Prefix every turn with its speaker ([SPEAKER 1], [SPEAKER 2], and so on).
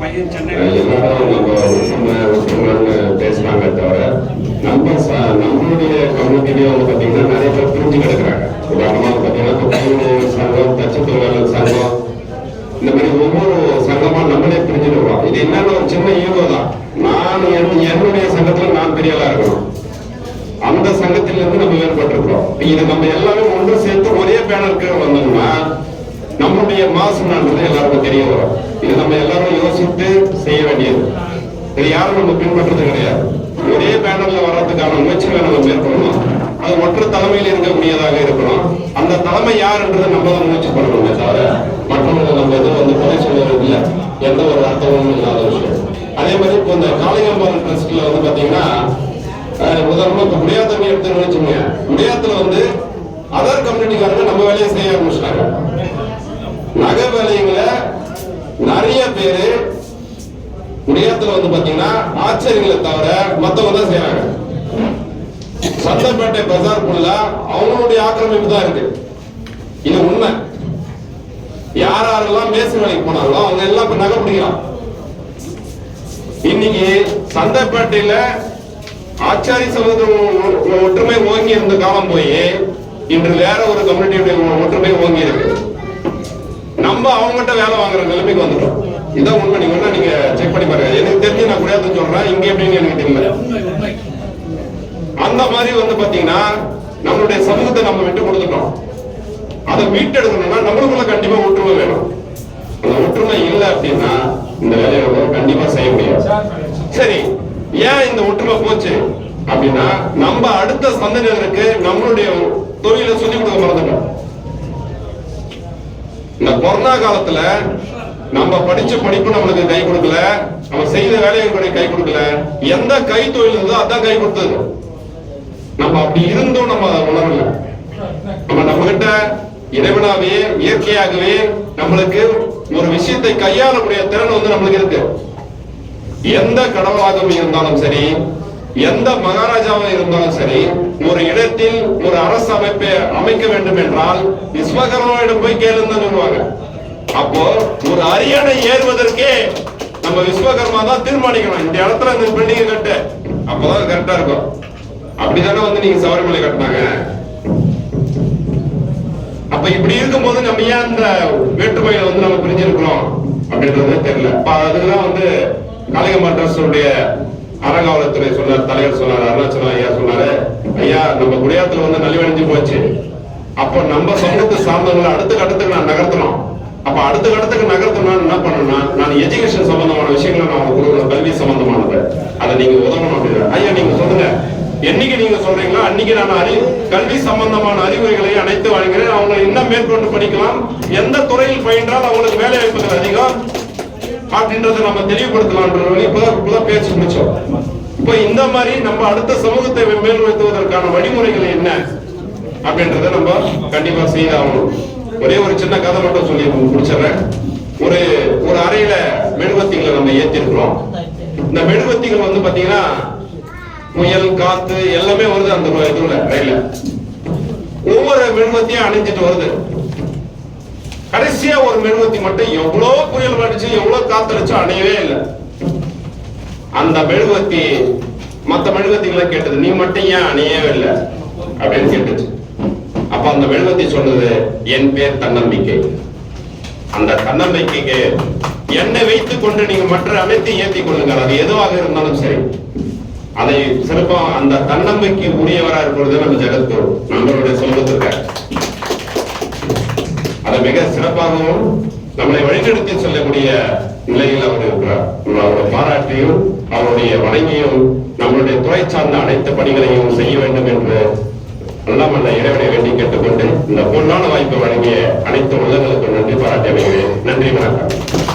[SPEAKER 1] பையன் சென்னை
[SPEAKER 2] எல்லாரும் பேசுறாங்க தவிர நம்ம நம்மளுடைய கம்யூனிட்டிலேயே வந்து பார்த்தீங்கன்னா நிறைய பேர் பிரிஞ்சு கிடக்குறாங்க. உதாரணமாக பார்த்தீங்கன்னா சங்கம் தச்சு தொழிலாளர் சங்கம் இந்த மாதிரி ஒவ்வொரு சங்கமா நம்மளே பிரிஞ்சுடுறோம் இது என்னன்னு ஒரு சின்ன ஈகோ தான். நான் என்- என்னுடைய சங்கத்துல நான் பெரிய ஆளா இருக்கணும். அந்த சங்கத்திலிருந்து நம்ம வேறுபட்டிருக்கிறோம். இது நம்ம எல்லாமே ஒன்று சேர்த்து ஒரே பேனருக்கு வந்தோம்னா நம்மளுடைய மாசுன்றது எல்லாருக்கும் தெரிய வரும். இது நம்ம எல்லாரும் யோசித்து செய்ய வேண்டியது. இது யாரும் நம்ம பின்பற்றது கிடையாது. ஒரே பேனர்ல வர்றதுக்கான முயற்சிகளை நம்ம மேற்கொள்ளணும் அது ஒற்றை தலைமையில் இருக்கக்கூடியதாக இருக்கணும் அந்த தலைமை யாருன்றதை நம்ம தான் முயற்சி பண்ணணுமே தவிர மற்றவங்க நம்ம எதுவும் வந்து குறை சொல்வது இல்லை எந்த ஒரு அர்த்தமும் இல்லாத விஷயம். அதே மாதிரி இப்போ இந்த காளிகம்பால் ட்ரஸ்ட்ல வந்து பாத்தீங்கன்னா உதாரணமா இப்ப முடியாத்தவங்க எடுத்துன்னு வச்சுங்க முடியாத்துல வந்து அதர் கம்யூனிட்டிக்காரங்க நம்ம வேலையை செய்ய ஆரம்பிச்சிட்டாங்க. நகை வேலைகளை நிறைய பேரு முடியாத்துல வந்து பாத்தீங்கன்னா ஆச்சரியங்களை தவிர மத்தவங்க தான் செய்யறாங்க சந்தப்பேட்டை பஜார் ஃபுல்லா அவங்களுடைய ஆக்கிரமிப்பு தான் இருக்கு. இது உண்மை. யார் யாரெல்லாம் மேசு வேலைக்கு போனாங்களோ அவங்க எல்லாம் இப்ப நகை பிடிக்கலாம் இன்னைக்கு சந்தைப்பேட்டையில ஆச்சாரி சமுதாயம் ஒற்றுமை ஓங்கி இருந்த காலம் போய் இன்று வேற ஒரு கம்யூனிட்டியுடைய ஒற்றுமை ஓங்கி இருக்கு. அவங்ககிட்ட வேலை வாங்குற நிலைமைக்கு வந்துடும் இதான் உண்மை. நீங்க வேணா நீங்க செக் பண்ணி பாருங்க. எனக்கு தெரிஞ்சு நான் குடியாத்து சொல்றேன். இங்க எப்படின்னு எனக்கு தெரியல. அந்த மாதிரி வந்து பாத்தீங்கன்னா நம்மளுடைய சமூகத்தை நம்ம விட்டு கொடுத்துட்டோம். அதை மீட்டெடுக்கணும்னா நம்மளுக்குள்ள கண்டிப்பா ஒற்றுமை வேணும். அந்த ஒற்றுமை இல்லை அப்படின்னா இந்த வேலையை நம்ம கண்டிப்பா செய்ய முடியாது. சரி ஏன் இந்த ஒற்றுமை போச்சு? அப்படின்னா நம்ம அடுத்த சந்ததியினருக்கு நம்மளுடைய தொழிலை சொல்லிக் கொடுக்க மறந்துட்டோம். இந்த கொரோனா காலத்துல நம்ம படிச்ச படிப்பு நம்மளுக்கு கை கொடுக்கல. நம்ம செய்த வேலைகளுக்கு கை கொடுக்கல. எந்த கை தொழில் இருந்தோ அதான் கை கொடுத்தது. நம்ம அப்படி இருந்தோம் நம்ம உணரல. நம்ம நம்ம கிட்ட இறைவனாவே இயற்கையாகவே நம்மளுக்கு ஒரு விஷயத்தை கையாளக்கூடிய திறன் வந்து நம்மளுக்கு இருக்கு. எந்த கடவுளாகவும் இருந்தாலும் சரி எந்த மகாராஜாவாக இருந்தாலும் சரி ஒரு இடத்தில் ஒரு அரசு அமைப்பை அமைக்க வேண்டும் என்றால் விஸ்வகர்மாவிடம் போய் கேளுங்க சொல்லுவாங்க. அப்போ ஒரு அரியணை ஏறுவதற்கே நம்ம விஸ்வகர்மா தான் தீர்மானிக்கணும். இந்த இடத்துல இந்த பில்டிங் கட்டு. அப்பதான் கரெக்டா இருக்கும். அப்படிதானே வந்து நீங்க சபரிமலை கட்டினாங்க? அப்ப இப்படி இருக்கும்போது நம்ம ஏன் அந்த வேற்றுமையில வந்து நம்ம பிரிஞ்சிருக்கிறோம் அப்படின்றது தெரியல. அப்ப அதுக்குதான் வந்து காளிகம்மா ட்ரஸ்டுடைய அறங்காவலத்துறை சொன்னார் தலைவர் சொன்னார் அருணாச்சலம் ஐயா சொன்னாரு ஐயா நம்ம குடியாத்துல வந்து நலிவடைஞ்சு போச்சு. அப்ப நம்ம சமூகத்தை சார்ந்தவங்களை அடுத்த கட்டத்துக்கு நான் நகர்த்தணும். அப்ப அடுத்த கட்டத்துக்கு நகர்த்தணும் என்ன பண்ணணும்னா நான் எஜுகேஷன் சம்பந்தமான விஷயங்களை நான் கொடுக்கணும் கல்வி சம்பந்தமானது அதை நீங்க உதவணும் அப்படின்னு ஐயா நீங்க சொல்லுங்க. என்னைக்கு நீங்க சொல்றீங்களோ அன்னைக்கு நான் அறிவு கல்வி சம்பந்தமான அறிவுரைகளை அனைத்து வழங்குகிறேன் அவங்க என்ன மேற்கொண்டு படிக்கலாம். எந்த துறையில் பயின்றால் அவங்களுக்கு வேலை வாய்ப்புகள் அதிகம். அப்படின்றத நம்ம தெளிவுபடுத்தலாம்ன்ற வழி இப்பதான் இப்பதான் பேச்சு முடிச்சோம். இப்போ இந்த மாதிரி நம்ம அடுத்த சமூகத்தை மேல்நிறுத்துவதற்கான வழிமுறைகள் என்ன அப்படின்றத நம்ம கண்டிப்பா செய்தாகணும். ஒரே ஒரு சின்ன கதை மட்டும் சொல்லி முடிச்சிடறேன். ஒரு ஒரு அறையில மெழுவத்திகளை நம்ம ஏத்திருக்கிறோம். இந்த மெழுவத்திகள் வந்து பாத்தீங்கன்னா முயல் காத்து எல்லாமே வருது அந்த இதுல ரயில்ல ஒவ்வொரு மெழுவத்தையும் அணிஞ்சிட்டு வருது. கடைசியா ஒரு மெழுவத்தி மட்டும் எவ்வளவு புயல் அடிச்சு எவ்வளவு அணையவே இல்லை. அந்த மெழுகுவத்தி மத்த மெழுகுவத்திகளை கேட்டது நீ மட்டும் ஏன் அணையவே இல்லை? அப்படின்னு கேட்டுச்சு. அப்ப அந்த மெழுகுவத்தி சொன்னது என் பேர் தன்னம்பிக்கை. அந்த தன்னம்பிக்கைக்கு என்னை வைத்துக் கொண்டு நீங்க மற்ற அனைத்தையும் ஏத்தி கொள்ளுங்கள். அது எதுவாக இருந்தாலும் சரி. அதை சிறப்பா அந்த தன்னம்பிக்கை உரியவரா இருக்கிறது நம்ம ஜெகத்குரு நம்மளுடைய சொல்வதற்கு அதை மிக சிறப்பாகவும் நம்மளை வழிநடத்தி சொல்லக்கூடிய நிலையில் அவர் இருக்கிறார் அவரோட பாராட்டையும் அவருடைய வணங்கியும் நம்மளுடைய துறை சார்ந்த அனைத்து பணிகளையும் செய்ய வேண்டும் என்று எல்லாம் அந்த இறைவனை வேண்டி கேட்டுக்கொண்டு இந்த பொன்னான வாய்ப்பை வழங்கிய அனைத்து உள்ளங்களுக்கும் நன்றி பாராட்டி அமைகிறேன் நன்றி வணக்கம்.